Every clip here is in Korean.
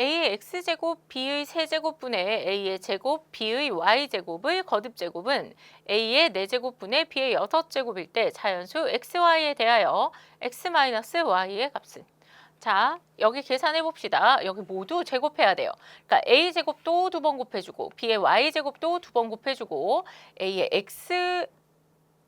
a의 x제곱 b의 세제곱분의 a의 제곱 b의 y제곱의 거듭제곱은 a의 4제곱분의 b의 6제곱일 때 자연수 xy에 대하여 x-y의 값은 자, 여기 계산해 봅시다. 여기 모두 제곱해야 돼요. 그러니까 a 제곱도 두 번 곱해주고 b의 y 제곱도 두 번 곱해주고 a의 x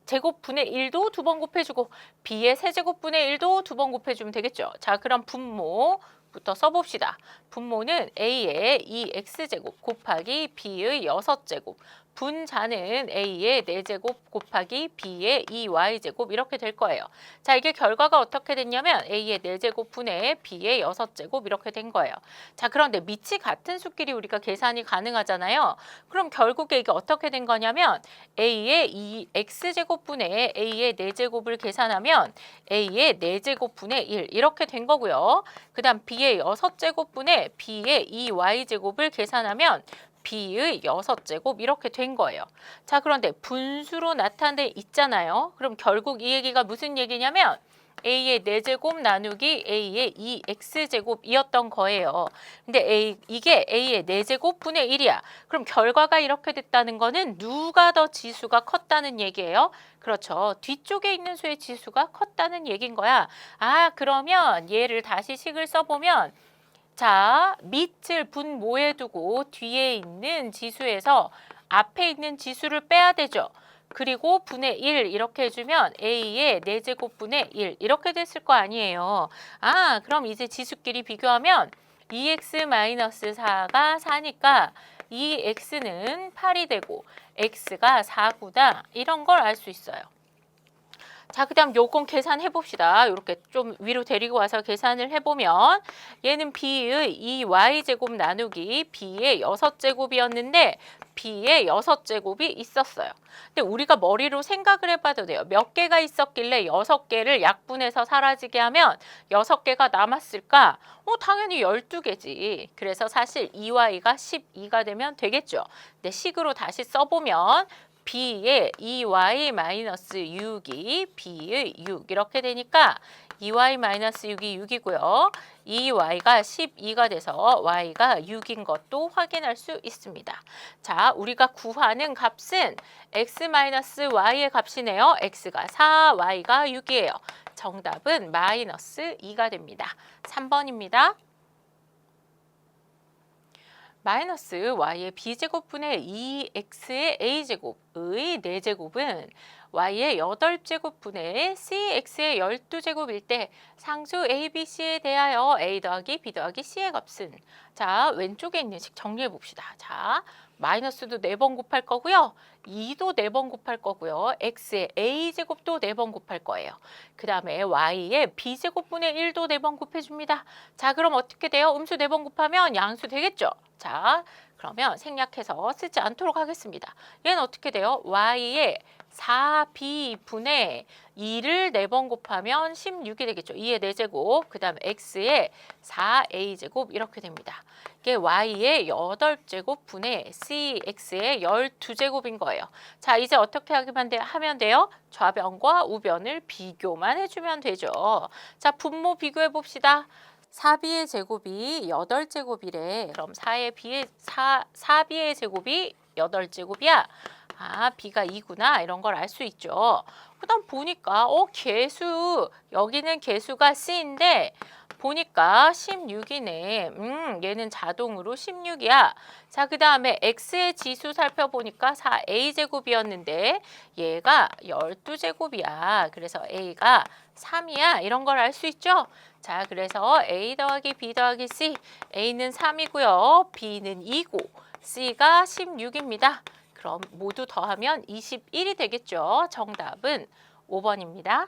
제곱분의 1도 두 번 곱해주고 b의 세제곱분의 1도 두 번 곱해주면 되겠죠. 자, 그럼 분모 부터 써봅시다. 분모는 a의 2x제곱 곱하기 b의 6제곱 분자는 a의 4제곱 곱하기 b의 2y제곱 이렇게 될 거예요. 자, 이게 결과가 어떻게 됐냐면 a의 4제곱 분의 b의 6제곱 이렇게 된 거예요. 자, 그런데 밑이 같은 수끼리 우리가 계산이 가능하잖아요. 그럼 결국에 이게 어떻게 된 거냐면 a의 2x제곱 분의 a의 4제곱을 계산하면 a의 4제곱 분의 1 이렇게 된 거고요. 그 다음 b 의 6제곱 분의 b의 2y제곱을 계산하면 b의 6제곱 이렇게 된 거예요. 자, 그런데 분수로 나타내 있잖아요. 그럼 결국 이 얘기가 무슨 얘기냐면 a의 4제곱 나누기 a의 2x제곱이었던 거예요. 근데 a, 이게 a의 4제곱 분의 1이야. 그럼 결과가 이렇게 됐다는 거는 누가 더 지수가 컸다는 얘기예요. 그렇죠. 뒤쪽에 있는 수의 지수가 컸다는 얘기인 거야. 아, 그러면 얘를 다시 식을 써보면 자, 밑을 분모에 두고 뒤에 있는 지수에서 앞에 있는 지수를 빼야 되죠. 그리고 분의 1 이렇게 해주면 A의 4제곱 분의 1 이렇게 됐을 거 아니에요. 아, 그럼 이제 지수끼리 비교하면 2x-4가 4니까 2x는 8이 되고 x가 4구다 이런 걸 알 수 있어요. 자, 그 다음 요건 계산해 봅시다. 이렇게 좀 위로 데리고 와서 계산을 해보면 얘는 b의 2y제곱 나누기 b의 6제곱이었는데 b의 6제곱이 있었어요. 근데 우리가 머리로 생각을 해봐도 돼요. 몇 개가 있었길래 6개를 약분해서 사라지게 하면 6개가 남았을까? 어, 당연히 12개지. 그래서 사실 2y가 12가 되면 되겠죠. 근데 식으로 다시 써보면 b의 2y-6이 b의 6 이렇게 되니까 2y-6이 6이고요. 2y가 12가 돼서 y가 6인 것도 확인할 수 있습니다. 자, 우리가 구하는 값은 x-y의 값이네요. x가 4, y가 6이에요. 정답은 마이너스 2가 됩니다. 3번입니다. 마이너스 y의 b제곱분의 2x의 a제곱 의 4제곱은 y의 8제곱분의 cx의 12제곱일 때 상수 a, b, c에 대하여 a 더하기 b 더하기 c의 값은 자 왼쪽에 있는 식 정리해 봅시다. 자 마이너스도 4번 곱할 거고요. 2도 4번 곱할 거고요. x의 a제곱도 4번 곱할 거예요. 그 다음에 y의 b제곱분의 1도 4번 곱해줍니다. 자 그럼 어떻게 돼요? 음수 4번 곱하면 양수 되겠죠? 자 그러면 생략해서 쓰지 않도록 하겠습니다. 얘는 어떻게 돼요? y의 4b분의 2를 4번 곱하면 16이 되겠죠. 2의 4제곱, 그 다음에 x의 4a제곱 이렇게 됩니다. 이게 y의 8제곱 분의 cx의 12제곱인 거예요. 자, 이제 어떻게 하기만 돼, 하면 돼요? 좌변과 우변을 비교만 해주면 되죠. 자, 분모 비교해 봅시다. 4b의 제곱이 8제곱이래. 그럼 4의 b의 4, 4b의 제곱이 8제곱이야. 아, b가 2구나. 이런 걸 알 수 있죠. 그다음 보니까 어, 개수 여기는 개수가 c인데 보니까 16이네. 음, 얘는 자동으로 16이야. 자, 그 다음에 x의 지수 살펴보니까 4a제곱이었는데 얘가 12제곱이야. 그래서 a가 3이야. 이런 걸 알 수 있죠? 자, 그래서 a 더하기 b 더하기 c. a는 3이고요. b는 2고 c가 16입니다. 그럼 모두 더하면 21이 되겠죠. 정답은 5번입니다.